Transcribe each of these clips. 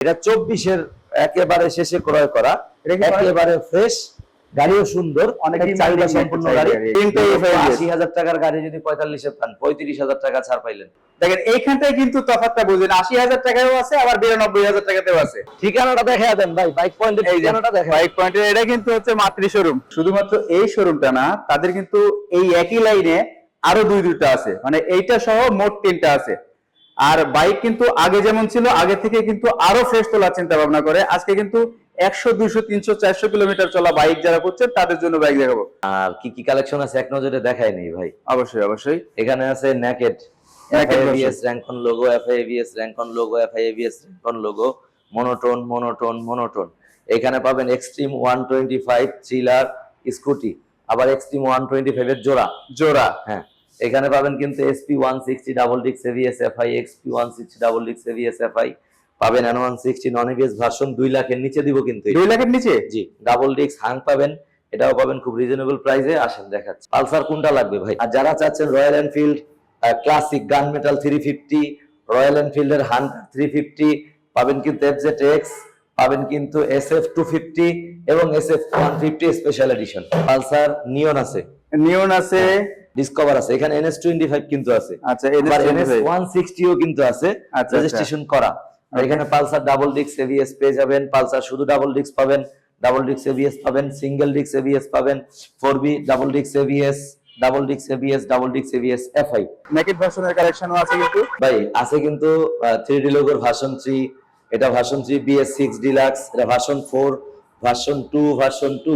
এটা চব্বিশের একেবারে শেষে ক্রয় করা একেবারে ফ্রেশ গাড়িও সুন্দর অনেক চাহিদা সম্পূর্ণ গাড়ি। আশি হাজার টাকার গাড়ি যদি পঁয়তাল্লিশে পান পঁয়ত্রিশ হাজার টাকা ছাড় পাইলেন। দেখেন এইখানটায় কিন্তু তফাৎটা বুঝেন আশি হাজার টাকাও আছে আবার বিরানব্বই হাজার টাকাতেও আছে। ঠিকানাটা দেখা দেন ভাই বাইক পয়েন্টের ঠিকানাটা দেখা বাইক পয়েন্টের এটা কিন্তু হচ্ছে মাতৃ শোরুম শুধুমাত্র এই শোরুমটা না তাদের কিন্তু এই একই লাইনে আরও দুই দুইটা আছে। মানে এইটা সহ মোট তিনটা আছে। আর বাইক কিন্তু আগে যেমন ছিল আগে থেকে কিন্তু আরও ফ্রেশ তোলার চিন্তা ভাবনা করে। আজকে কিন্তু একশো দুইশো তিনশো চারশো কিলোমিটার চলা বাইক যারা করছে তাদের জন্য বাইক দেখাবো। আর কি কি কালেকশন আছে? এক নজরে দেখাই নেই ভাই। অবশ্যই অবশ্যই। এখানে আছে Naked FI ABS Rancon logo FI ABS Rancon logo FI ABS Rancon logo monotone monotone monotone এখানে পাবেন Xtreme one twenty five thriller scooty আবার এক্সট্রিম ওয়ান টোয়েন্টি ফাইভ এর জোড়া। জোড়া। হ্যাঁ। এখানে পাবেন কিন্তু এসপি ওয়ান সিক্সটি ডাবল ডিক্স ABS FI XP one sixty double ডিক্স এভিএস এফআই পাবেন এন ওয়ান সিক্সটি নন এভিএস ভার্সন দুই লাখের নিচে দিব কিন্তু। দুই লাখের নিচে? জি ডাবল ডিক্স হাং পাবেন এটাও পাবেন খুব রিজনেবল প্রাইসে আসেন দেখাচ্ছি। পালসার কোনটা লাগবে ভাই? আর যারা চাচ্ছেন Royal Enfield classic gun metal three fifty Royal এনফিল্ডের Hunter three fifty পাবেন কিন্তু এফজেড এক্স পাবেন কিন্তু এস এফ টু ফিফটি এবং S F one fifty special edition Pulsar neon আছে। নিয়ন আছে। ডিসকভার আছে। এখানে এনএস টোয়েন্টি ফাইভ কিন্তু আছে। আচ্ছা এনএস ওয়ান সিক্সটিও কিন্তু আছে। আচ্ছা। রেজিস্ট্রেশন করা। আর এখানে পালসার ডাবল ডিক্স এভিএস পেয়ে যাবেন। পালসার শুধু ডাবল ডিক্স পাবেন। ডাবল ডিক্স এভিএস পাবেন। সিঙ্গেল ডিক্স এভিএস পাবেন। ফোর বি ডাবল ডিক্স এভিএস ডাবল ডিক্স এভিএস ডাবল ডিক্স এভিএস এফআই নেকেট ভার্সনের কালেকশনও আছে কিন্তু। ভাই আছে কিন্তু থ্রি ডি লোগোর ভার্সন থ্রি এটা version three BS six deluxe এটা version four version two version two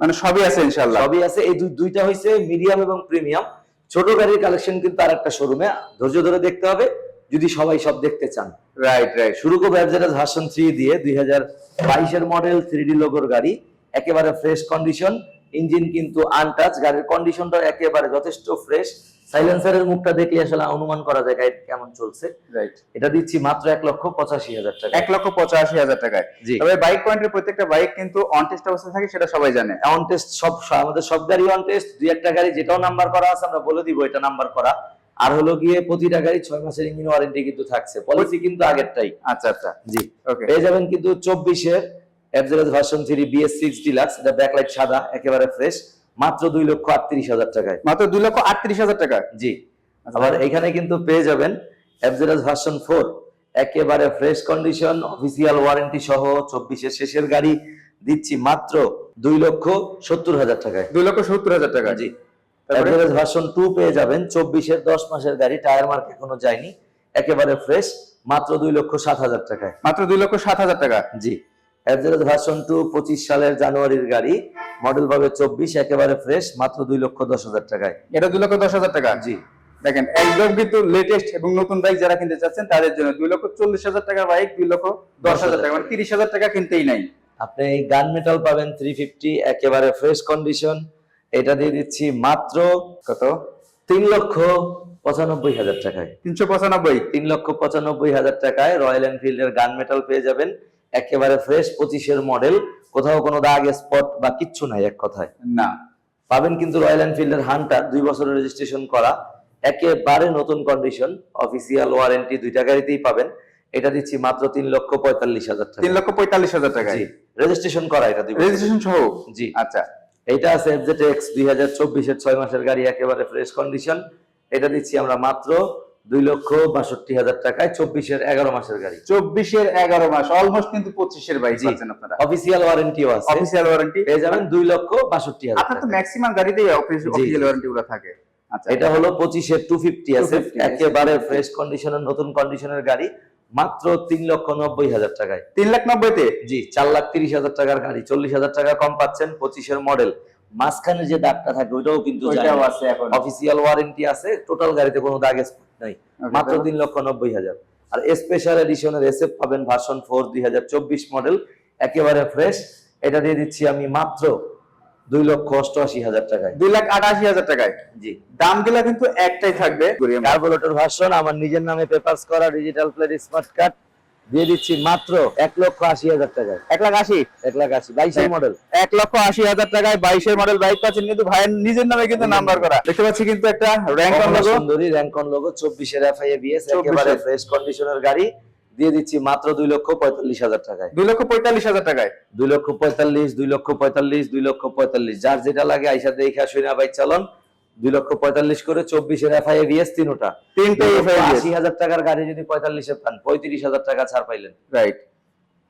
মানে সবই আছে ইনশাআল্লাহ। সবই আছে। এই দুইটা হইছে মিডিয়াম এবং প্রিমিয়াম। ছোট গাড়ির কালেকশন কিন্তু আর একটা শোরুমে ধৈর্য ধরে দেখতে হবে যদি সবাই সব দেখতে চান। রাইট রাইট শুরু করব অ্যাভজারাস ভার্সন থ্রি দিয়ে। দুই হাজার বাইশের মডেল থ্রি ডি লোগোর গাড়ি। একেবারে ফ্রেশ কন্ডিশন ইঞ্জিন কিন্তু আনটাচ গাড়ির কন্ডিশনটা একেবারে যথেষ্ট ফ্রেশ সাইলেন্সারের মুখটা দেখলে আসলে অনুমান করা যায় গাড়ি কেমন চলছে। রাইট এটা দিচ্ছি মাত্র এক লক্ষ পঁচাশি হাজার টাকা এক লক্ষ পঁচাশি হাজার টাকায়। জি। তবে বাইক পয়েন্টের প্রত্যেকটা বাইক কিন্তু অন টেস্ট অবস্থা থাকে সেটা সবাই জানে। অন টেস্ট সব আমাদের সব গাড়ি অন টেস্ট দুই একটা গাড়ি যেটাও নাম্বার করা আছে আমরা বলে দিব এটা নাম্বার করা। আর হলো গিয়ে প্রতিটা গাড়ি ছয় মাসের ইঞ্জিন ওয়ারেন্টি কিন্তু থাকছে। পলিসি কিন্তু আগেরটাই। আচ্ছা আচ্ছা। জি। ওকে পেয়ে যাবেন কিন্তু চব্বিশের FZ version three BS six deluxe এটা ব্যাকলাইট সাদা একেবারে ফ্রেশ মাত্র দুই লক্ষ আটত্রিশ হাজার টাকায়। মাত্র দুই লক্ষ আটত্রিশ হাজার টাকা? জি। আবার এখানে কিন্তু পেয়ে যাবেন এফজেড ভার্সন ফোর একেবারে ফ্রেশ কন্ডিশন অফিসিয়াল ওয়ারেন্টি সহ চব্বিশের শেষের গাড়ি দিচ্ছি মাত্র দুই লক্ষ সত্তর হাজার টাকায়। দুই লক্ষ সত্তর হাজার টাকা জি? এভারেজ ভার্সন টু পেয়ে যাবেন চব্বিশের দশ মাসের গাড়ি টায়ার মার্ক এখনও যায়নি একেবারে ফ্রেশ মাত্র দুই লক্ষ সাত হাজার টাকায়। মাত্র দুই লক্ষ সাত হাজার টাকা। জি। এভারেজ ভার্সন টু পঁচিশ সালের জানুয়ারির গাড়ি। মডেল পাবে চব্বিশ একেবারে ফ্রেশ মাত্র দুই লক্ষ দশ হাজার টাকায়। এটা দুই লক্ষ দশ হাজার টাকা? জি। দেখেন একদম কিন্তু লেটেস্ট এবং নতুন বাইক যারা কিনতে চাচ্ছেন তাদের জন্য দুই লক্ষ চল্লিশ হাজার টাকার বাইক দুই লক্ষ দশ হাজার টাকা মানে তিরিশ হাজার টাকা কিনতেই নাই। আপনি এই গান মেটাল পাবেন থ্রি ফিফটি একেবারে ফ্রেশ কন্ডিশন এটা দিয়ে দিচ্ছি মাত্র কত? তিন লক্ষ পঁচানব্বই হাজার টাকায়। তিনশো পঁচানব্বই। তিন লক্ষ পঁচানব্বই হাজার টাকায় রয়্যাল এনফিল্ডের গান মেটাল পেয়ে যাবেন। একেবারে ফ্রেশ পঁচিশের মডেল কোথাও কোনো দাগ স্পট বা কিচ্ছু নাই এক কথায়। না। পাবেন কিন্তু রয়্যাল এনফিল্ডের হান্টার দুই বছরের রেজিস্ট্রেশন করা একেবারে নতুন কন্ডিশন অফিসিয়াল ওয়ারেন্টি দুইটা গাড়িতেই পাবেন। এটা দিচ্ছি মাত্র তিন লক্ষ পঁয়তাল্লিশ হাজার টাকা। তিন লক্ষ পঁয়তাল্লিশ হাজার টাকা জি রেজিস্ট্রেশন করা এটা রেজিস্ট্রেশন সহ? জি। আচ্ছা। এটা আছে এফজেড এক্স দুই হাজার চব্বিশের ছয় মাসের গাড়ি একেবারে ফ্রেশ কন্ডিশন এটা দিচ্ছি আমরা মাত্র দুই লক্ষ বাষট্টি হাজার টাকায় চব্বিশের এগারো মাসের গাড়ি। চব্বিশের এগারো মাস অলমোস্ট কিন্তু পঁচিশের পাচ্ছেন আপনারা। অফিসিয়াল ওয়ারেন্টিও আছে। অফিসিয়াল ওয়ারেন্টি পেয়ে যাবেন দুই লক্ষ বাষট্টি হাজার আপনার তো ম্যাক্সিমাম গাড়িতেই অফিসিয়াল ওয়ারেন্টি গুলো থাকে। আচ্ছা। এটা হলো পঁচিশের টু ফিফটি আছে। একেবারে ফ্রেশ কন্ডিশনের নতুন কন্ডিশনের গাড়ি মাত্র তিন লক্ষ নব্বই হাজার টাকায়। তিন লাখ নব্বইতে? জি চার লাখ তিরিশ হাজার টাকার গাড়ি। চল্লিশ হাজার টাকা কম পাচ্ছেন পঁচিশের মডেল মাঝখানে যে দাগটা থাকে ওইটাও কিন্তু অফিসিয়াল ওয়ারেন্টি আছে টোটাল গাড়িতে কোনো দাগ নাই। মাত্র তিন লক্ষ নব্বই হাজার। আর স্পেশাল এডিশনের এসএফ পাবেন ভার্সন ফোর দুই হাজার চব্বিশ মডেল একেবারে ফ্রেশ এটা দিয়ে দিচ্ছি আমি মাত্র দুই লক্ষ অষ্টআশি হাজার টাকায়। দুই লাখ আটাশি হাজার টাকায়। জি। দামগুলো কিন্তু একটাই থাকবে। কার্বোরেটর ভার্সন আমার নিজের নামে পেপারস করা ডিজিটাল প্লেট স্মার্ট কার্ড দিয়ে দিচ্ছি মাত্র এক লক্ষ আশি হাজার টাকায়। এক লাখ আশি? এক লাখ আশি বাইশের মডেল এক লক্ষ আশি হাজার টাকায় বাইশের মডেল বাইক পাচ্ছেন কিন্তু ভাইয়ের নিজের নামে কিন্তু নাম্বার করা। দেখতে পাচ্ছি কিন্তু একটা র্যাঙ্ক কখনো লোগো সুন্দরী র্যাঙ্কন লোগো চব্বিশের এফআইএ বিএস 24 একেবারে ফ্রেশ কন্ডিশনের গাড়ি। দিয়ে দিচ্ছি মাত্র দুই লক্ষ পঁয়তাল্লিশ হাজার টাকায়। দুই লক্ষ পঁয়তাল্লিশ হাজার টাকায়। দুই লক্ষ পঁয়তাল্লিশ দুই লক্ষ পঁয়তাল্লিশ দুই লক্ষ পঁয়তাল্লিশ। যার যেটা লাগে আইসা দেখা শুনে বাইক চালন। দুই লক্ষ পঁয়তাল্লিশ করে চব্বিশের এফআই এবিএস তিনোটা। তিনটে আশি হাজার টাকার গাড়ি যদি পঁয়তাল্লিশে পান পঁয়ত্রিশ হাজার টাকা ছাড় পাইলেন। রাইট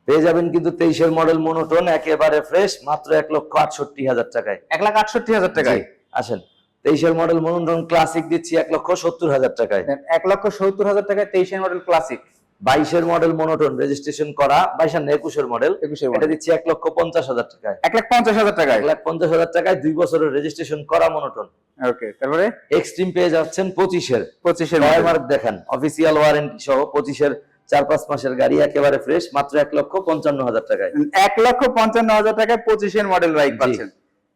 পেয়ে যাবেন কিন্তু তেইশের মডেল মনোটন একেবারে ফ্রেশ মাত্র এক লক্ষ আটষট্টি হাজার টাকায়। এক লাখ আটষট্টি হাজার টাকায়? আসেন। তেইশের মডেল মনোটন ক্লাসিক দিচ্ছি এক লক্ষ সত্তর হাজার টাকায়। এক লক্ষ সত্তর হাজার টাকায় তেইশের মডেল ক্লাসিক। বাইশের মডেল মনোটন রেজিস্ট্রেশন করা বাইশ আর একুশের মডেল। একুশের এটা দিচ্ছি এক লক্ষ পঞ্চাশ হাজার টাকায়। এক লাখ পঞ্চাশ হাজার টাকায়? এক লাখ পঞ্চাশ হাজার টাকায় দুই বছরের রেজিস্ট্রেশন করা মনোটন। ওকে তারপরে? এক্সট্রিম পেয়ে যাচ্ছেন পঁচিশের। পঁচিশের মার্ক দেখেন। অফিসিয়াল ওয়ারেন্টি সহ পঁচিশের চার পাঁচ মাসের গাড়ি একেবারে ফ্রেশ মাত্র এক লক্ষ পঞ্চান্ন হাজার টাকায়। এক লক্ষ পঞ্চান্ন হাজার টাকায় পঁচিশের মডেল বাইক। পাচ্ছেন।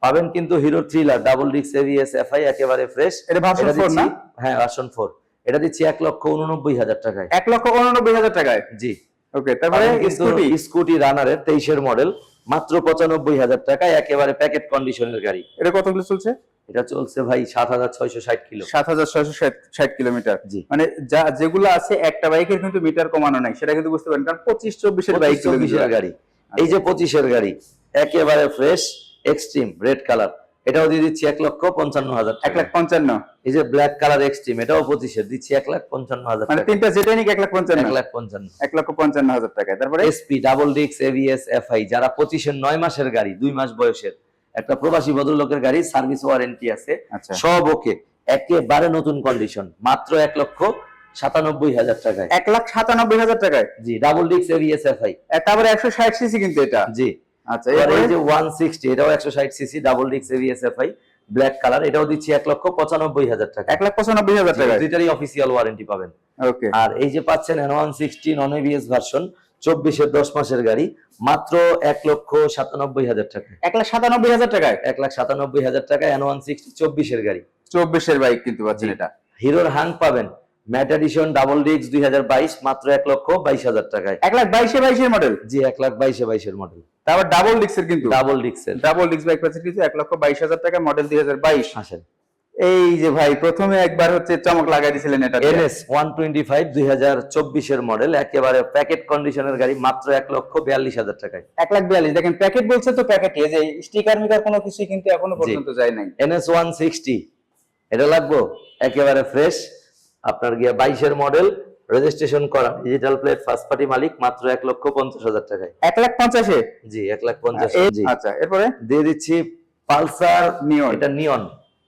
পাবেন কিন্তু হিরো থ্রিলার ডাবল ডিক্স এভিএস এফআই একেবারে ফ্রেশ এটা ভার্সন ফোর না? হ্যাঁ ভার্সন ফোর এটা দিচ্ছি এক লক্ষ উননব্বই হাজার টাকায়। এক লক্ষ উননব্বই হাজার টাকায়? জি। ওকে তারপরে স্কুটি স্কুটি রানারের তেইশের মডেল মাত্র পঁচানব্বই হাজার টাকায় একেবারে প্যাকেট কন্ডিশনের গাড়ি। এটা কতগুলো চলছে? এটা চলছে ভাই সাত হাজার ছয়শো ষাট কিলো। সাত হাজার ছয়শো ষাট কিলোমিটার। জি। মানে যা যেগুলো আছে একটা বাইকের কিন্তু মিটার কমানো নাই। সেটা কিন্তু বুঝতে পারেন কারণ পঁচিশ চব্বিশের বাইক চব্বিশের গাড়ি। এই যে পঁচিশের গাড়ি একেবারে ফ্রেশ এক্সট্রিম রেড কালার এটাও দিয়ে দিচ্ছি এক লক্ষ পঞ্চান্ন হাজার এক লাখ পঞ্চান্ন। এই যে ব্ল্যাক কালার এক্সট্রিম এটাও পঁচিশের দিচ্ছি এক লাখ পঞ্চান্ন হাজার মানে তিনটা যেটাই নিক এক লাখ পঞ্চান্ন? এক লাখ পঞ্চান্ন। এক লক্ষ পঞ্চান্ন হাজার টাকায় তারপরে? এসপি ডাবল ডিক্স এভিএস এফআই যারা পঁচিশের নয় মাসের গাড়ি দুই মাস বয়সের একটা প্রবাসী ভদ্রলোকের গাড়ি সার্ভিস ওয়ারেন্টি আছে আচ্ছা। সব ওকে একেবারে নতুন কন্ডিশন মাত্র এক লক্ষ সাতানব্বই হাজার টাকায়। এক লাখ সাতানব্বই হাজার টাকায়? জি ডাবল ডিক্স এভিএস এফআই তারপরে একশো ষাট সিসি কিন্তু এটা। জি। আচ্ছা এরপরে এই যে ওয়ান সিক্সটি এটাও একশো ষাট সিসি ডাবল ডিক্স এভিএস এফআই ব্ল্যাক কালার এটাও দিচ্ছি এক লক্ষ পঁচানব্বই হাজার টাকা। এক লাখ পঁচানব্বই হাজার টাকায়? দুইটারই অফিসিয়াল ওয়ারেন্টি পাবেন। ওকে আর এই যে পাচ্ছেন N one sixty non ABS version চব্বিশের দশ মাসের গাড়ি মাত্র এক লক্ষ সাতানব্বই হাজার টাকা। এক লাখ সাতানব্বই হাজার টাকায়? এক লাখ সাতানব্বই হাজার টাকা এন ওয়ান সিক্সটি চব্বিশের গাড়ি। চব্বিশের বাইক কিন্তু পাচ্ছেন এটা। হিরোর হাং পাবেন। ম্যাট এডিশন ডাবল ডিক্স দুই হাজার বাইশ মাত্র এক লক্ষ বাইশ হাজার টাকায়। এক লাখ বাইশে বাইশের মডেল জি এক লাখ বাইশে বাইশের মডেল তারপর ডাবল ডিক্সের কিন্তু? ডাবল ডিক্সের ডাবল ডিক্স বাইক পাচ্ছেন কিন্তু এক লক্ষ বাইশ হাজার টাকা মডেল দুই হাজার বাইশ। আসেন। এই যে ভাই প্রথমে একবার হচ্ছে চমক লাগাই দিয়েছিলেন এটা এনএস ওয়ান টোয়েন্টি ফাইভ দুই হাজার চব্বিশের মডেল একেবারে প্যাকেট কন্ডিশনের গাড়ি মাত্র এক লক্ষ বিয়াল্লিশ হাজার টাকায়। এক লাখ বিয়াল্লিশ দেখেন প্যাকেট বলছে তো প্যাকেটে যে স্টিকার মিকার কোনো কিছুই কিন্তু এখনও পর্যন্ত যায় নাই। এনএস ওয়ান সিক্সটি এটা লাগবো? একেবারে ফ্রেশ আপনার গিয়ে বাইশের মডেল রেজিস্ট্রেশন করা ডিজিটাল প্লেট ফার্স্ট পার্টি মালিক মাত্র এক লক্ষ পঞ্চাশ হাজার টাকায়। এক লাখ পঞ্চাশে? জি এক লাখ পঞ্চাশ জি। আচ্ছা এরপরে? দিয়ে দিচ্ছি পালসার নিয়ন। এটা নিয়ন।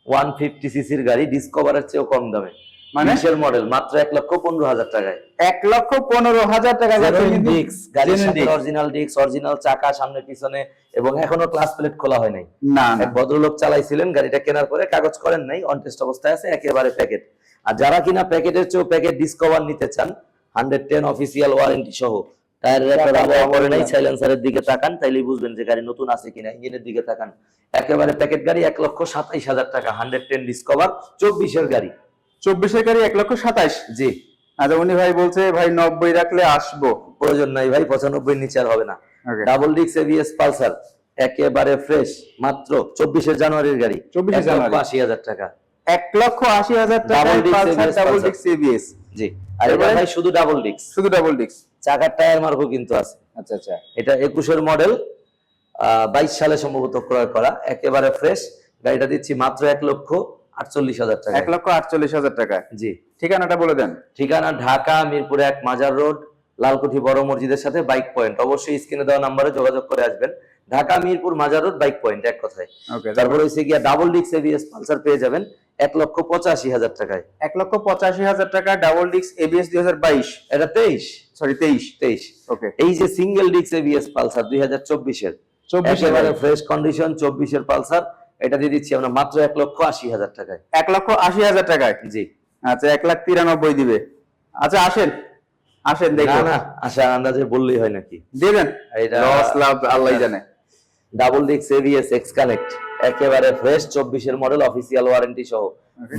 ওয়ান ফিফটি সিসির গাড়ি ডিসকভারের চেয়েও কম দামে। মানে? বিশের মডেল মাত্র এক লক্ষ পনেরো হাজার টাকায়। এক লক্ষ পনেরো হাজার টাকা ডিক্স গাড়ির সাথে অরিজিনাল ডিক্স অরিজিনাল চাকা সামনে পিছনে এবং এখনও ক্লাস প্লেট খোলা হয় নাই। না ভদ্রলোক চালাইছিলেন গাড়িটা কেনার পরে কাগজ করেন নাই অন টেস্ট অবস্থায় আছে একেবারে প্যাকেট আর যারা কিনা প্যাকেটের চেয়েও প্যাকেট ডিসকভার নিতে চান হান্ড্রেড টেন অফিসিয়াল ওয়ারেন্টি সহ টায়ারের একটা রাবার করে নাই সাইলেন্সারের দিকে তাকান তাইলেই বুঝবেন যে গাড়ি নতুন আছে কিনা ইঞ্জিনের দিকে তাকান। একেবারে প্যাকেট গাড়ি এক লক্ষ সাতাইশ হাজার টাকা হান্ড্রেড টেন ডিসকভার চব্বিশের গাড়ি। চব্বিশের গাড়ি এক লক্ষ সাতাশ জি। আচ্ছা উনি ভাই বলছে ভাই নব্বই রাখলে আসব। প্রয়োজন নাই ভাই পঁচানব্বই নিচে আর হবে না. ডাবল ডিক্স পালসার একেবারে ফ্রেশ মাত্র চব্বিশে জানুয়ারির গাড়ি। 24 এক জানুয়ারি। আশি হাজার টাকা। লক্ষ আশি হাজার টাকা ডাবল। ডিক্স এবিএস জি। আর এটা ভাই শুধু ডাবল ডিক্স শুধু ডাবল ডিক্স চাকার টায়ার মার্কও কিন্তু আছে। আচ্ছা আচ্ছা। এটা একুশের মডেল বাইশ সালে সম্ভবত ক্রয় করা একেবারে ফ্রেশ গাড়িটা দিচ্ছি মাত্র এক লক্ষ আটচল্লিশ হাজার টাকা এক লক্ষ আটচল্লিশ হাজার টাকা জি। ঠিকানাটা বলে দেন। ঠিকানা ঢাকা মিরপুর এক মাজার রোড লালকুঠি বড় মসজিদের সাথে বাইক পয়েন্ট অবশ্যই স্ক্রিনে দেওয়া নাম্বারে যোগাযোগ করে আসবেন। ঢাকা মিরপুর মাজার রোড বাইক পয়েন্ট এক কথায়। তারপরে হচ্ছে গিয়া ডাবল ডিক্স এবিএস পালসার পেয়ে যাবেন এক লক্ষ পঁচাশি হাজার টাকায়। এক লক্ষ পঁচাশি হাজার টাকা ডাবল ডিক্স এবিএস দুই হাজার বাইশ। এটা তেইশ? সরি তেইশ। তেইশ। ওকে এই যে সিঙ্গেল ডিক্স এবিএস পালসার দুই হাজার চব্বিশের চব্বিশ একেবারে ফ্রেশ কন্ডিশন চব্বিশের পালসার এটা দিয়ে দিচ্ছি আমরা মাত্র এক লক্ষ আশি হাজার টাকায়। এক লক্ষ আশি হাজার টাকায়? জি। আচ্ছা এক লাখ তিরানব্বই দিবে। আচ্ছা আসেন। আসেন দেখুন আশা আন্দাজে বললেই হয় নাকি? দেবেন? এটা লস লাভ আল্লাহ জানে। ডাবল ডিক্স এবিএস এক্স কানেক্ট একেবারে ফ্রেশ চব্বিশের মডেল অফিসিয়াল ওয়ারেন্টি সহ।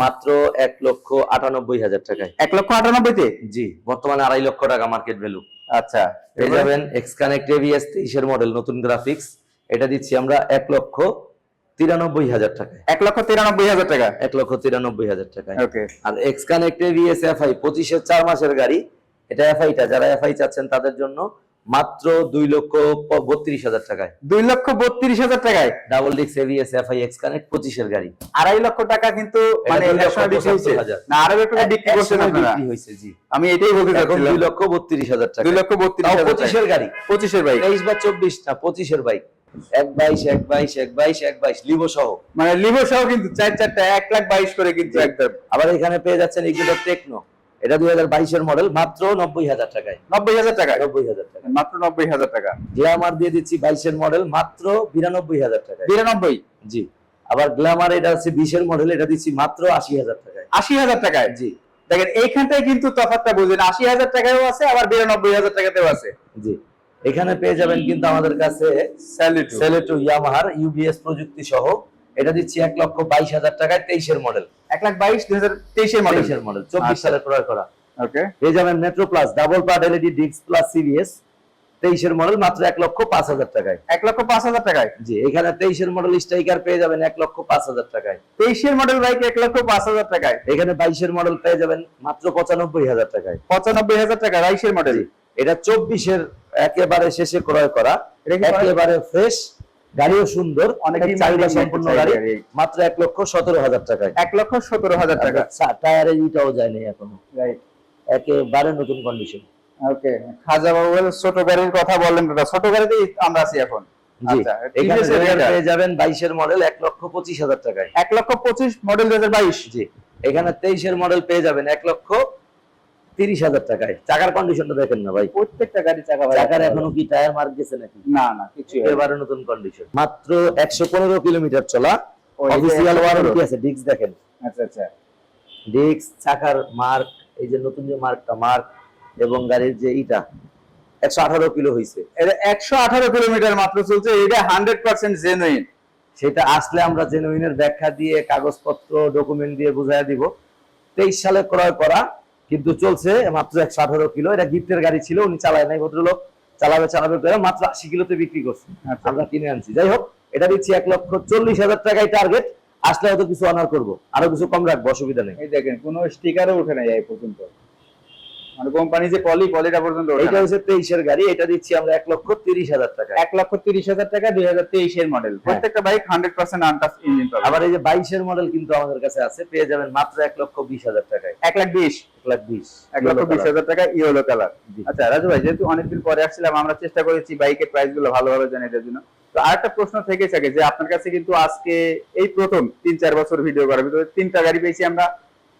মাত্র এক লক্ষ আটানব্বই হাজার টাকায়। এক লক্ষ আটানব্বইতে? জি বর্তমানে আড়াই লক্ষ টাকা মার্কেট ভ্যালু আচ্ছা। পেয়ে যাবেন এক্স কানেক্ট এবিএস তেইশের মডেল নতুন গ্রাফিক্স এটা দিচ্ছি আমরা এক লক্ষ তিরানব্বই হাজার টাকায়। এক লক্ষ তিরানব্বই হাজার টাকা? এক লক্ষ তিরানব্বই হাজার ওকে আর এক্স কানেক্ট এবিএস এফআই পঁচিশের চার মাসের গাড়ি। এটা এফআইটা যারা এফআই চাচ্ছেন তাদের জন্য মাত্র দুই লক্ষ বত্রিশ হাজার টাকায়। দুই লক্ষ বত্রিশ হাজার টাকায়? ডাবল ডিক্স এভিএস এফআই এক্স কানেক্ট পঁচিশের গাড়ি। আড়াই লক্ষ টাকা কিন্তু মানে দুই লক্ষ একসময় বিক্রি হয়েছে। পঁচাত্তর হাজার। না আড়াই লক্ষ টাকা বিক্রি করছেন বিক্রি হয়েছে জি। আমি এটাই বলতে চাচ্ছিলাম। দুই লক্ষ বত্রিশ হাজার টাকা দুই লক্ষ বত্রিশ পঁচিশের গাড়ি। পঁচিশের বাইক। তেইশ বা চব্বিশ না পঁচিশের বাইক। এক বাইশ এক বাইশ এক বাইশ এক বাইশ লিভো সহ মানে লিভো সহ কিন্তু চার চারটা এক লাখ বাইশ করে কিন্তু একদম। আবার এখানে পেয়ে যাচ্ছেন এগুলো টেকনো। এটা দুই হাজার বাইশের মডেল মাত্র নব্বই হাজার টাকায়। নব্বই হাজার নব্বই হাজার টাকা মাত্র নব্বই হাজার টাকা। গ্ল্যামার দিয়ে দিচ্ছি বাইশের মডেল মাত্র বিরানব্বই হাজার টাকায়। বিরানব্বই? জি। আবার গ্ল্যামার এটা হচ্ছে বিশের মডেল এটা দিচ্ছি মাত্র আশি হাজার টাকায়। আশি হাজার টাকায়? জি। দেখেন এইখানটায় কিন্তু তফাৎটা বুঝেন আশি হাজার টাকায়ও আছে আবার বিরানব্বই হাজার টাকাতেও আছে। জি। এখানে পেয়ে যাবেন কিন্তু আমাদের কাছে স্যালিট ইয়ামাহার ইউবিএস প্রযুক্তি সহ এটা দিচ্ছি এক লক্ষ বাইশ হাজার টাকায় তেইশের মডেল এক লাখ বাইশ দুই হাজার তেইশের মডেল মডেল চব্বিশ আচ্ছা। সালে ক্রয় করা। ওকে পেয়ে যাবেন Metro plus double part LED ডিক্স প্লাস সিবিএস তেইশের মডেল মাত্র এক লক্ষ পাঁচ হাজার টাকায়। এক লক্ষ পাঁচ হাজার টাকায়? জি এখানে তেইশের মডেল স্ট্রাইকার পেয়ে যাবেন এক লক্ষ পাঁচ হাজার টাকায়। তেইশের মডেল বাইক এক লক্ষ পাঁচ হাজার টাকায়? এখানে বাইশের মডেল পেয়ে যাবেন মাত্র পঁচানব্বই হাজার টাকায়। পঁচানব্বই হাজার টাকা বাইশের মডেল এটা চব্বিশের একেবারে শেষে ক্রয় করা এটা করা- একেবারে ফ্রেশ গাড়িও সুন্দর অনেক চাহিদা সম্পূর্ণ গাড়ি। মাত্র এক লক্ষ সতেরো হাজার টাকায়। এক লক্ষ সতেরো হাজার টাকা। আচ্ছা, টায়ারের ইটাও যায়নি এখনও। রাইট একেবারে নতুন কন্ডিশন ওকে খাজা বাবু ছোট গাড়ির কথা বললেন দাদা। ছোট আমরা আছি এখন। আচ্ছা, এখানে। পেয়ে যাবেন বাইশের মডেল এক লক্ষ পঁচিশ হাজার টাকায়। এক লক্ষ পঁচিশ মডেল হাজার বাইশ। জি এখানে তেইশের মডেল পেয়ে যাবেন এক লক্ষ তিরিশ হাজার টাকায়। চাকার কন্ডিশনটা দেখেন না ভাই। প্রত্যেকটা গাড়ি চাকা চাকার এখনও কি টায়ার মার্ক গেছে নাকি? না না কিছু একেবারে নতুন কন্ডিশন মাত্র একশো পনেরো কিলোমিটার চলা। অফিসিয়াল ওয়ারেন্টি আছে ডিস্ক দেখেন। আচ্ছা আচ্ছা। ডিস্ক চাকার মার্ক এই যে নতুন যে মার্কটা মার্ক এবং গাড়ির যে ইটা একশো আঠারো কিলো হয়েছে এটা একশো আঠারো কিলোমিটার মাত্র চলছে এটা হান্ড্রেড পার্সেন্ট জেনুইন সেটা আসলে আমরা জেনুইনের ব্যাখ্যা দিয়ে কাগজপত্র ডকুমেন্ট দিয়ে বুঝাই দিব। তেইশ সালে ক্রয় করা কিন্তু চলছে মাত্র একশো আঠারো কিলো। এটা গিফটের গাড়ি ছিল উনি চালায় নাই ভদ্রলোক চালাবে চালাবে করে মাত্র আশি কিলোতে বিক্রি করছে। আচ্ছা। আমরা কিনে আনছি। যাই হোক এটা দিচ্ছি এক লক্ষ চল্লিশ হাজার টাকায় টার্গেট আসলে হয়তো কিছু অনার করব। আরও কিছু কম রাখব অসুবিধা নেই। দেখেন কোনো স্টিকারও উঠে নাই এই পর্যন্ত। মানে কোম্পানি যে পলি পলিটা পর্যন্ত এটা হচ্ছে তেইশের গাড়ি এটা দিচ্ছি আমরা এক লক্ষ তিরিশ হাজার টাকা। এক লক্ষ তিরিশ হাজার টাকা দুই হাজার তেইশের মডেল প্রত্যেকটা bike hundred percent untouched engine আবার এই যে বাইশের মডেল কিন্তু আমাদের কাছে আছে পেয়ে যাবেন মাত্র এক লক্ষ বিশ হাজার টাকায়। এক লাখ বিশ। এক লাখ বিশ। এক লক্ষ বিশ হাজার টাকা ইয়েলো কালার আচ্ছা রাজু ভাই যেহেতু অনেকদিন পরে আসছিলাম আমরা চেষ্টা করেছি বাইকের প্রাইসগুলো ভালোভাবে জানার জন্য। তো আরেকটা প্রশ্ন থেকে থাকে যে আপনার কাছে কিন্তু আজকে এই প্রথম তিন চার বছর ভিডিও করার ভিতরে তিনটা গাড়ি পেয়েছি আমরা।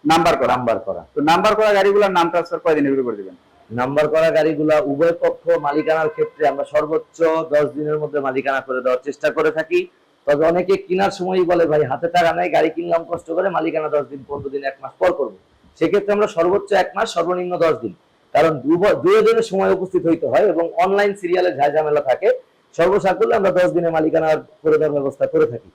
নাম্বার করা। নাম্বার করা। তো নাম্বার করা গাড়িগুলোর নাম ট্রান্সফার কয়দিনের ভিতরে করে দিবেন? নাম্বার করা গাড়িগুলা উভয় পক্ষ মালিকানার ক্ষেত্রে আমরা সর্বোচ্চ দশ দিনের মধ্যে মালিকানা করে দেওয়ার চেষ্টা করে থাকি। তবে অনেকে কেনার সময়ই বলে ভাই হাতে টাকা নাই গাড়ি কিনলাম কষ্ট করে মালিকানা দশ দিন পনেরো দিন এক মাস পর করব। সেক্ষেত্রে আমরা সর্বোচ্চ এক মাস সর্বনিম্ন দশ দিন। কারণ দুজনের সময় উপস্থিত হইতে হয় এবং অনলাইন সিরিয়ালে ঝামেলা থাকে। সর্বসাকুল্যে আমরা দশ দিনের মালিকানা করে দেওয়ার ব্যবস্থা করে থাকি।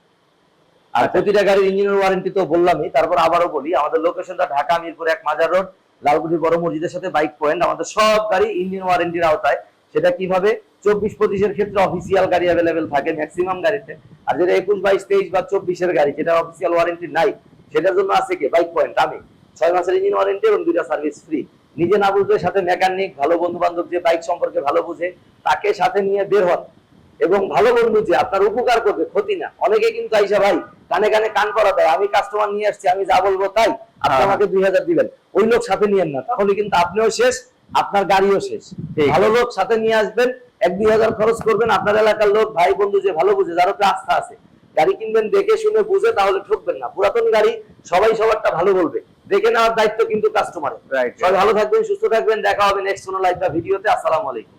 আর প্রতিটা গাড়ির ইঞ্জিনের ওয়ারেন্টি তো বললামই, তারপর আবারও বলি, আমাদের লোকেশনটা ঢাকা মিরপুর এক মাজার রোড লালগুড়ি বড় মসজিদের সাথে বাইক পয়েন্ট আমাদের সব গাড়ি ইঞ্জিন ওয়ারেন্টির আওতায়। সেটা কীভাবে? চব্বিশ পঁচিশের ক্ষেত্রে অফিসিয়াল গাড়ি অ্যাভেলেবেল থাকে ম্যাক্সিমাম গাড়িতে। আর যেটা একুশ, বাইশ, তেইশ বা চব্বিশের গাড়ি যেটা অফিসিয়াল ওয়ারেন্টি নাই। সেটার জন্য আছে কি? বাইক পয়েন্ট আমি ছয় মাসের ইঞ্জিন ওয়ারেন্টি এবং দুইটা সার্ভিস ফ্রি নিজে না বুঝলে সাথে মেকানিক ভালো বন্ধু বান্ধব যে বাইক সম্পর্কে ভালো বুঝে, তাকে সাথে নিয়ে বের হন। এবং ভালো বন্ধু যে আপনার উপকার করবে ক্ষতি না। অনেকে কিন্তু আইসা ভাই কানে কানে কান করা দেয় আমি কাস্টমার নিয়ে আসছি আমি যা বলব তাই আপনি হ্যাঁ। আমাকে দুই হাজার দিবেন। ওই লোক সাথে নিয়েন না তাহলে কিন্তু আপনিও শেষ আপনার গাড়িও শেষ। ভালো লোক সাথে নিয়ে আসবেন এক দুই হাজার খরচ করবেন আপনার এলাকার লোক ভাই বন্ধু যে ভালো বুঝে যার উপরে আস্থা আছে। গাড়ি কিনবেন দেখে শুনে বুঝে তাহলে ঠকবেন না। পুরাতন গাড়ি সবাই সবারটা ভালো বলবে। দেখে নেওয়ার দায়িত্ব কিন্তু কাস্টমারের সবাই ভালো থাকবেন সুস্থ থাকবেন। দেখা হবে নেক্সট কোনো লাইভ বা ভিডিওতে। আসসালামু আলাইকুম।